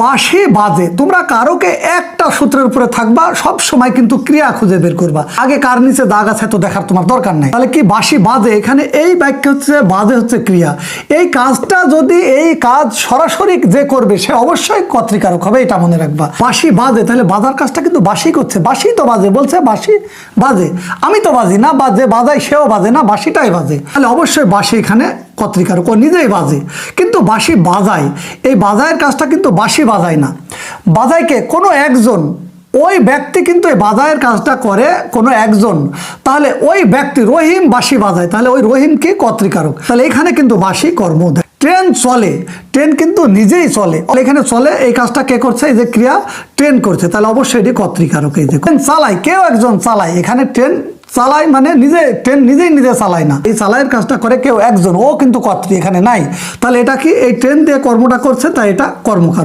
বাসে বাজে। তোমরা কারোকে একটা সূত্রের উপরে থাকবা, সব সময় কিন্তু ক্রিয়া খুঁজে বের করবা। আগে কার নিচে দাগ আছে তো দেখার তোমার দরকার নাই। তাহলে কি বাসি বাজে? এখানে এই বাক্য হচ্ছে, বাজে হচ্ছে ক্রিয়া। এই কাজটা যদি এই কাজ সরাসরি যে করবে, সে অবশ্যই কর্তৃকারক হবে, এটা মনে রাখবা। বাসি বাজে, তাহলে বাজার কাজটা কিন্তু বাসি করছে। বাসি তো বাজে, বলছে বাসি বাজে। আমি তো বাজি, না বাজে বাজাই সেও বাজে, না বাসিটাই বাজে। তাহলে অবশ্যই বাসি এখানে কর্তৃকারক ও নিজেই বাজে। কিন্তু বাসি বাজায়। এই বাজায়ের কাজটা কিন্তু বাসি বাজায় না। বাজাইকে কোনো একজন, ওই ব্যক্তি কিন্তু এই বাজায়ের কাজটা করে কোনো একজন। তাহলে ওই ব্যক্তি রহিম বাসি বাজায়। তাহলে ওই রহিম কি? কর্তৃকারক তাহলে এখানে কিন্তু বাসি কর্ম দেয়। ট্রেন চলে। ট্রেন কিন্তু নিজেই চলে। এখানে চলে, এই কাজটা কে করছে? এই যে ক্রিয়া, ট্রেন করছে। তাহলে অবশ্যই এটি কর্তৃকারক এই যে চালায়। কেউ একজন চালায়। এখানে ট্রেন চালায় মানে নিজে ট্রেন নিজেই নিজে চালায় না। এই চালাইয়ের কাজটা করে কেউ একজন, ও কিন্তু কর্তৃ এখানে নাই। তাহলে এটা কি এই ট্রেন দিয়ে কর্মটা করছে? তাই এটা কর্মকার